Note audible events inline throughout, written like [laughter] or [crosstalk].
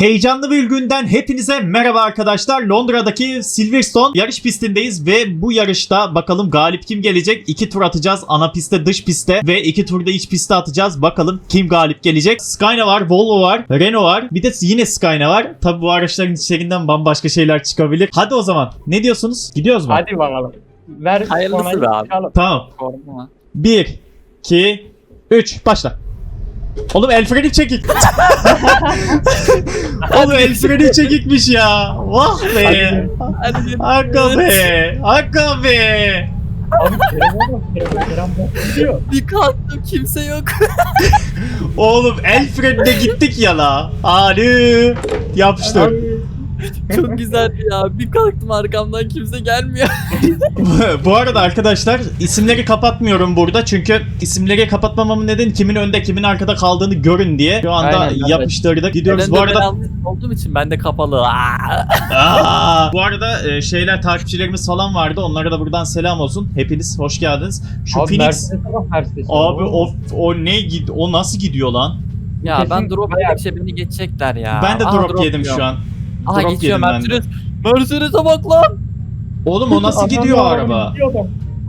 Heyecanlı bir günden hepinize merhaba arkadaşlar. Londra'daki Silverstone yarış pistindeyiz ve bu yarışta bakalım galip kim gelecek? İki tur atacağız. Ana pistte, dış pistte ve iki turda iç pistte atacağız. Bakalım kim galip gelecek? Skyna var, Volvo var, Renault var. Bir de yine Skyna var. Tabi bu araçların içlerinden bambaşka şeyler çıkabilir. Hadi o zaman. Ne diyorsunuz? Gidiyoruz mu? Hadi bakalım. Ver Hayırlısı be abi. çıkalım. Tamam. Korkma. 1, 2, 3. Başla. Oğlum el freni çekik. [laughs] Oğlum el freni çekikmiş ya. Vah be. Hadi Hakka be. Hakka be. Abi Kerem oğlum. Kerem. Bir kalktım kimse yok. Oğlum el frenine gittik ya la. Hadi. Yapıştır. [laughs] Çok güzeldi ya. Bir kalktım arkamdan kimse gelmiyor. [laughs] Bu arada arkadaşlar isimleri kapatmıyorum burada çünkü isimleri kapatmamamın nedeni kimin önde kimin arkada kaldığını görün diye. Şu anda Aynen, ben de. yapıştırdık. Gidiyoruz. Neden Bu ben arada yalnız olduğum için ben de kapalı. Aa! Bu arada e, şeyler takipçilerimiz falan vardı. Onlara da buradan selam olsun. Hepiniz hoş geldiniz. Şu abi Phoenix abi o o ne o nasıl gidiyor lan? Ya Kesin ben drop yedikçe beni geçecekler ya. ben de Aha, drop, yedim yiyorum. şu an. Aha drop geçiyor yedim ben de. Mercedes. Mercedes'e bak lan. Oğlum o [laughs] nasıl gidiyor araba?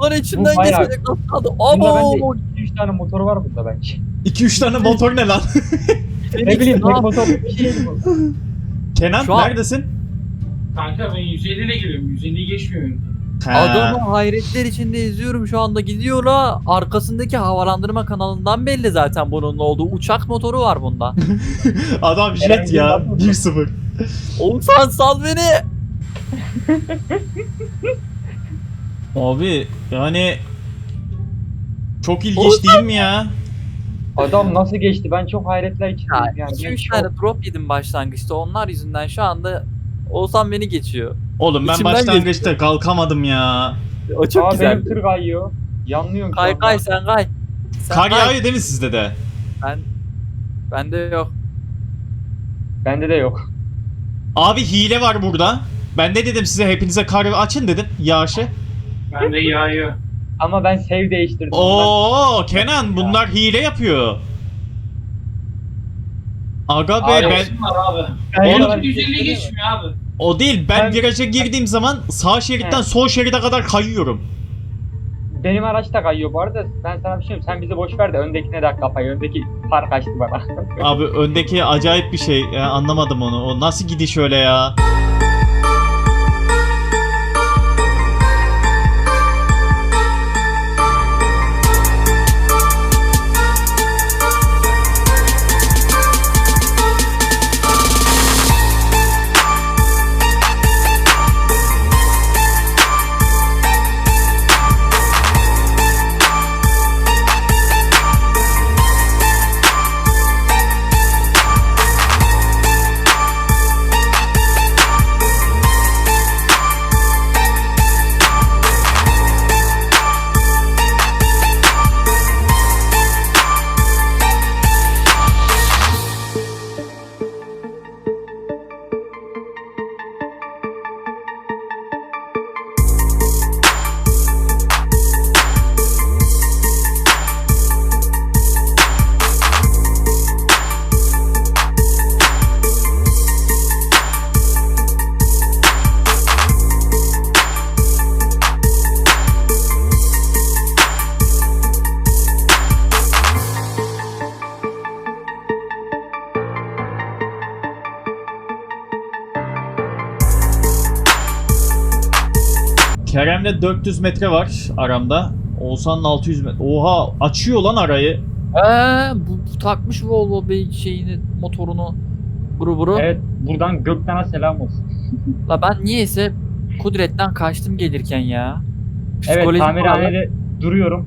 Lan içinden Bu bayağı- geçecek nasıl kaldı? Bunda bence 2-3 tane motoru var bunda bence. 2-3 tane motor ne lan? [laughs] ne bileyim ne tek motor bir şey bu. [laughs] Kenan Şu an- neredesin? Kanka ben 150 ile giriyorum. 150'yi geçmiyorum. Ha. Adamı hayretler içinde izliyorum şu anda gidiyor la. Arkasındaki havalandırma kanalından belli zaten bunun ne olduğu. Uçak motoru var bunda. Adam jet Herhangi ya. bir 1-0. Oğuzhan sal beni. Abi yani çok ilginç Oğlum- değil mi ya? Adam nasıl geçti ben çok hayretler içindeyim. Ya yani. 2-3 Ben tane drop yedim başlangıçta. Onlar yüzünden şu anda Oğuzhan beni geçiyor. Oğlum ben İçimden başlangıçta kalkamadım ya. O çok Aa, güzel. benim tır kayıyor. Yanlıyorum. Kay şu kay anda. sen kay. Sen Kar kay. yağıyor değil mi sizde de? Ben bende yok. Bende de yok. Abi hile var burada. Ben ne dedim size hepinize kar açın dedim yağışı. Ben de yağıyor. Ama ben save değiştirdim. Oo Kenan bunlar hile yapıyor. Aga be Abi, ben abi. Ben- Oğlum- 150 geçmiyor abi. o değil ben Ben- viraja girdiğim zaman sağ şeritten He. sol şeride kadar kayıyorum. Benim araç da kayıyor bu arada. Ben sana bir şey. Sen bizi boş ver de öndekine de kafayı. Öndeki fark açtı bana. Abi öndeki acayip bir şey ya, anlamadım onu. O nasıl gidiş öyle ya? Kerem'le 400 metre var aramda. Oğuzhan'la 600 metre. Oha açıyor lan arayı. Eee bu, bu takmış Volvo Bey şeyini motorunu grubunu. evet buradan Gökten'e selam olsun. [laughs] La ben niyeyse Kudret'ten kaçtım gelirken ya. Evet Psikolojik tamirhanede duruyorum.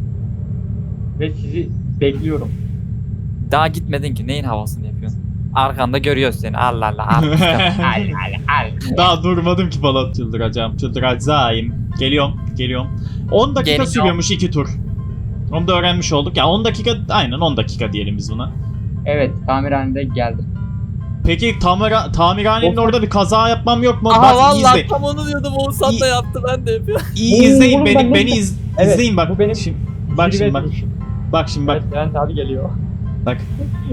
Ve sizi bekliyorum. Daha gitmedin ki neyin havasını yapıyorsun? Arkanda görüyoruz seni. Allah Allah. al. Al al [laughs] al. Daha durmadım ki falan. Çıldıracağım, çıldıracağım. Geliyorum, geliyorum. 10 dakika Geliyorum. sürüyormuş iki tur. Onu da öğrenmiş olduk. Ya 10 dakika, aynen 10 dakika diyelim biz buna. Evet tamirhanede geldim. Peki tamira, tamirhanenin Of. orada bir kaza yapmam yok mu? Aha Bak iyi vallahi izle. tam onu diyordum Oğuzhan da İyi- yaptı ben de yapıyorum. İyi Oo, izleyin oğlum beni, ben beni iz, Evet, izleyin bak. bu benim Şimdi, bak şimdi bak. Bak şimdi bak. Evet, Levent abi geliyor. Bak.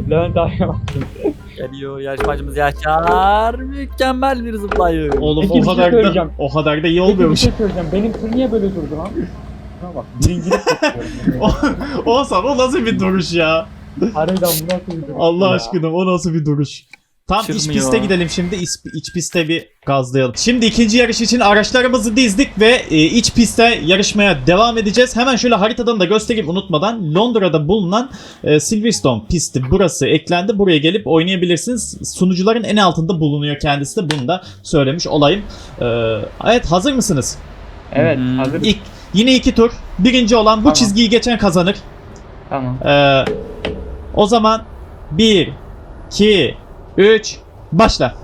Levent abi bak. Geliyor yarışmacımız Yaşar. Mükemmel bir zıplayış. Oğlum Peki, o bir şey kadar da söyleyeceğim. o kadar da iyi Peki bir olmuyormuş. şey söyleyeceğim. Benim tır niye böyle durdu lan? Şuna bak. Birincilik bekliyorum. [laughs] Oğuzhan o nasıl bir duruş ya? Harbiden bu nasıl bir durum Allah ya? aşkına o nasıl bir duruş? Tam iç piste gidelim şimdi. İç, iç piste bir gazlayalım. Şimdi ikinci yarış için araçlarımızı dizdik ve e, iç pistte yarışmaya devam edeceğiz. Hemen şöyle haritadan da göstereyim unutmadan. Londra'da bulunan e, Silverstone pisti burası eklendi. Buraya gelip oynayabilirsiniz. Sunucuların en altında bulunuyor kendisi de bunu da söylemiş olayım. E, evet hazır mısınız? Evet Hmm. hazır. İlk, yine iki tur. Birinci olan bu Tamam. çizgiyi geçen kazanır. Tamam. Ee, o zaman 1, 2, 3, başla.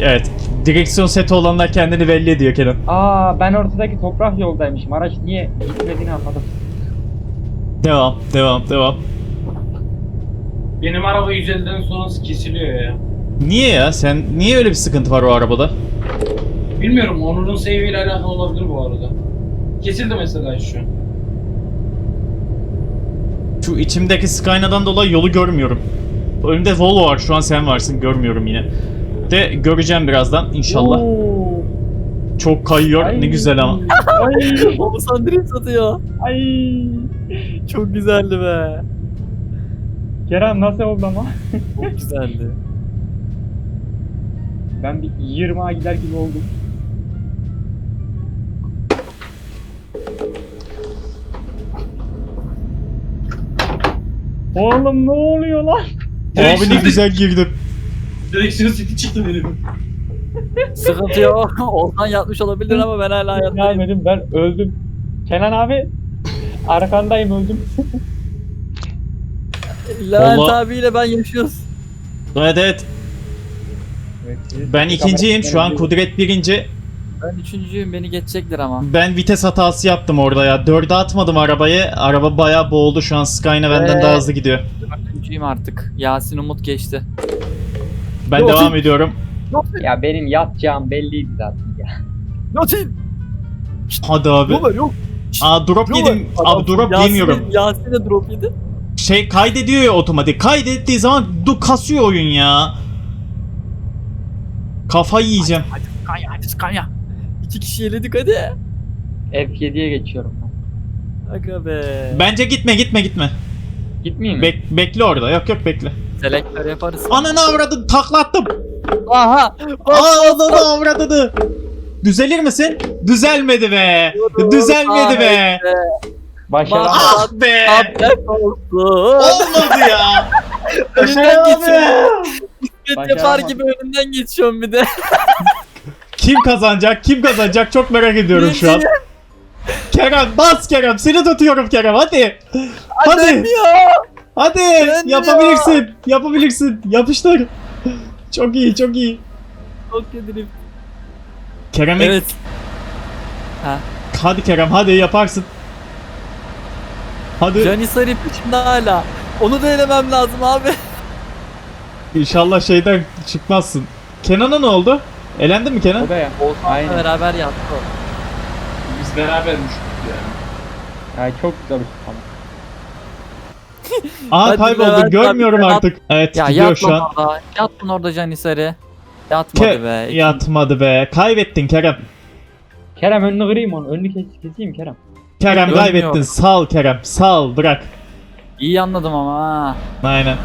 Evet, direksiyon seti olanlar kendini belli ediyor Kenan. Aa ben ortadaki toprak yoldaymışım. Araç niye gitmediğini anladım. Devam, devam, devam. Benim araba 150'den sonrası kesiliyor ya. Niye ya? Sen niye öyle bir sıkıntı var o arabada? Bilmiyorum Onur'un seviyeyle alakalı olabilir bu arada. Kesildi mesela şu. Şu içimdeki Skyna'dan dolayı yolu görmüyorum. Önümde Volvo var. Şu an sen varsın. Görmüyorum yine. De göreceğim birazdan inşallah. Oo. Çok kayıyor. Ay. Ne güzel ama. Ay. [laughs] Oğuzhan drift satıyor. Ay. Çok güzeldi be. Kerem nasıl oldu ama? Çok güzeldi. Ben bir 20'a gider gibi oldum. Oğlum ne oluyor lan? Abi ne güzel girdim. Direksiyon seti çıktı benim. Sıkıntı yok. [laughs] Oğuzhan yatmış olabilir ama ben hala yattayım. Gelmedim ben öldüm. Kenan abi arkandayım öldüm. [laughs] Levent Vallahi- abiyle ben yaşıyoruz. Evet evet. Ben ikinciyim. Şu an Kudret birinci. Ben üçüncüyüm beni geçecekler ama. Ben vites hatası yaptım orada ya. Dörde atmadım arabayı. Araba bayağı boğuldu. Şu an Skyna benden Ee? daha hızlı gidiyor. Üçüncüyüm artık. Yasin Umut geçti. Ben Yok, devam ediyorum. Ya benim yatacağım belliydi zaten ya. Yasin! Hadi abi. Yok yok. Aa drop yedim. Abi drop Yasin- yemiyorum. Yasin de drop yedi. Şey kaydediyor ya otomatik. Kaydettiği zaman du kasıyor oyun ya. Kafayı yiyeceğim. Hadi Skanya hadi Skanya. İki kişi eledik hadi. F7'ye geçiyorum ben. Aga be. Bence gitme gitme gitme. Gitmeyeyim mi? Bek- bekle orada. Yok yok bekle. Selektör yaparız. Ananı avradın taklattım. Aha. Ananı avradını. Düzelir misin? Düzelmedi be. Düzelmedi be. Başaramadım. Ah be. Abi oldu. Olmadı ya. Önünden geçiyorum. Abi. Bisiklet yapar gibi önünden geçiyorum bir de. [laughs] Kim kazanacak? Kim kazanacak? Çok merak ediyorum şu an. Kerem bas Kerem. Seni tutuyorum Kerem hadi. Hadi. Hadi. Yapabilirsin. Yapabilirsin. Yapıştır. Çok iyi çok iyi. Çok kötü. Kerem Evet. hadi Kerem hadi yaparsın. Hadi. Janisari peşimde hala. Onu da elemem lazım abi. İnşallah şeyden çıkmazsın. Kenan'a ne oldu? Elendin mi Kenan? O da ya. Oğuzhan'la Aynen. beraber yattı o. Biz berabermiş yani. Ya çok güzel bir. Aha Hadi kayboldu. Levent abi, Görmüyorum Levent. artık. Evet Ya gidiyor şu an. orada. Yat lan orada Janisari. Yatmadı Ke- be. yatmadı be. Kaybettin Kerem. Kerem önünü kırayım onu. Önünü kes keseyim Kerem. Kerem Dönmüyor. kaybettin. Sal Kerem. Sal bırak. İyi anladım ama ha. Aynen.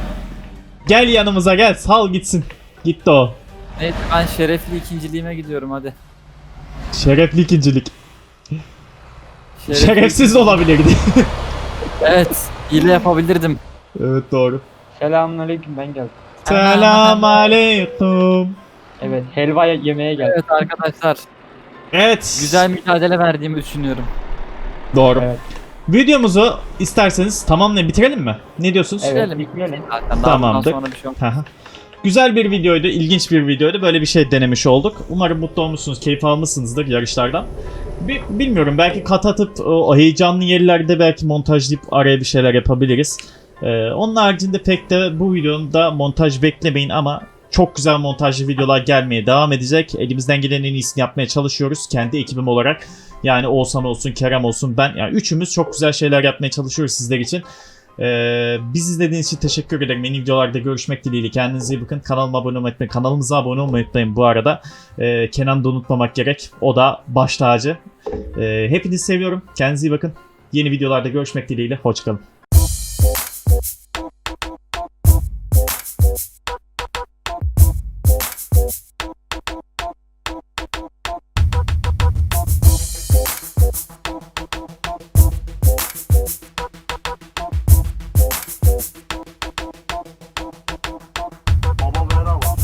Gel yanımıza gel. Sal gitsin. Gitti o. Neyse ben şerefli ikinciliğime gidiyorum hadi. Şerefli ikincilik. Şerefli Şerefsiz de olabilirdi. [laughs] Evet. Hile yapabilirdim. evet doğru. Selamünaleyküm ben geldim. Selam aleyküm. Evet helva ye- yemeye geldim. Evet arkadaşlar. Evet. Güzel mücadele verdiğimi düşünüyorum. Doğru. Evet. Videomuzu isterseniz tamamla bitirelim mi? Ne diyorsunuz? Evet. Bitirelim. Zaten daha Tamamdır. bundan sonra bir şey olmaz. Hı hı. Güzel bir videoydu, ilginç bir videoydu. Böyle bir şey denemiş olduk. Umarım mutlu olmuşsunuz, keyif almışsınızdır yarışlardan. Bi- bilmiyorum, belki kat atıp o heyecanlı yerlerde belki montajlayıp araya bir şeyler yapabiliriz. Ee, onun haricinde pek de bu videonun da montaj beklemeyin ama çok güzel montajlı videolar gelmeye devam edecek. Elimizden gelen en iyisini yapmaya çalışıyoruz. Kendi ekibim olarak. Yani Oğuzhan olsun, Kerem olsun, ben. Yani üçümüz çok güzel şeyler yapmaya çalışıyoruz sizler için. Ee, biz izlediğiniz için teşekkür ederim. Yeni videolarda görüşmek dileğiyle. Kendinize iyi bakın. Kanalıma abone olmayı unutmayın. Kanalımıza abone olmayı unutmayın bu arada. Ee, Kenan'ı da unutmamak gerek. O da baş tacı. Ee, hepinizi seviyorum. Kendinize iyi bakın. Yeni videolarda görüşmek dileğiyle. Hoşçakalın.